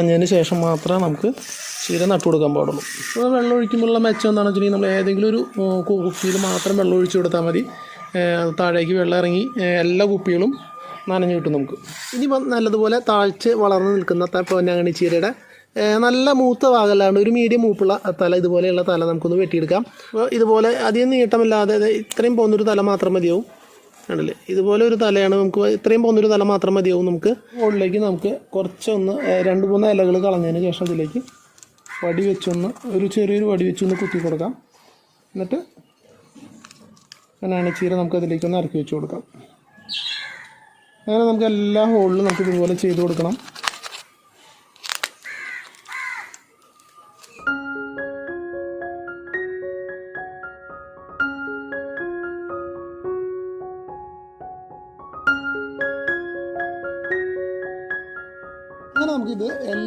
കഴിഞ്ഞതിന് ശേഷം മാത്രമേ നമുക്ക് ചീര നട്ടു കൊടുക്കാൻ പാടുള്ളൂ. അപ്പോൾ വെള്ളം ഒഴിക്കുമ്പോഴുള്ള മെച്ചം എന്താണെന്ന് വെച്ചിട്ടുണ്ടെങ്കിൽ നമ്മൾ ഏതെങ്കിലും ഒരു കുപ്പിയിൽ മാത്രം വെള്ളം ഒഴിച്ചു കൊടുത്താൽ മതി. താഴേക്ക് വെള്ളം ഇറങ്ങി എല്ലാ കുപ്പികളും നനഞ്ഞു കിട്ടും നമുക്ക്. ഇനി നല്ലതുപോലെ താഴ്ച വളർന്നു നിൽക്കുന്ന പൊന്നാങ്കണി ചീരയുടെ നല്ല മൂത്ത ഭാഗമല്ലാണ്ട് ഒരു മീഡിയം മൂപ്പുള്ള തല ഇതുപോലെയുള്ള തല നമുക്കൊന്ന് വെട്ടിയെടുക്കാം. അപ്പോൾ ഇതുപോലെ അധികം നീട്ടമില്ലാതെ ഇത്രയും പോകുന്നൊരു തല മാത്രം മതിയാവും. ആണല്ലേ? ഇതുപോലെ ഒരു തലയാണ് നമുക്ക് ഇത്രയും പോകുന്നൊരു തല മാത്രം മതിയാവും നമുക്ക്. മുകളിലേക്ക് നമുക്ക് കുറച്ചൊന്ന് രണ്ട് മൂന്ന് ഇലകൾ കളഞ്ഞതിന് ശേഷം അതിലേക്ക് വടി വെച്ചൊന്ന് ഒരു ചെറിയൊരു വടി വെച്ചൊന്ന് കുത്തി കൊടുക്കാം. എന്നിട്ട് അങ്ങനെയാണ് ചീര നമുക്ക് അതിലേക്ക് ഒന്ന് ഇറക്കി വെച്ച് കൊടുക്കാം. അങ്ങനെ നമുക്ക് എല്ലാ ഹോളിലും നമുക്ക് ഇതുപോലെ ചെയ്ത് കൊടുക്കണം. അങ്ങനെ നമുക്കിത് എല്ലാ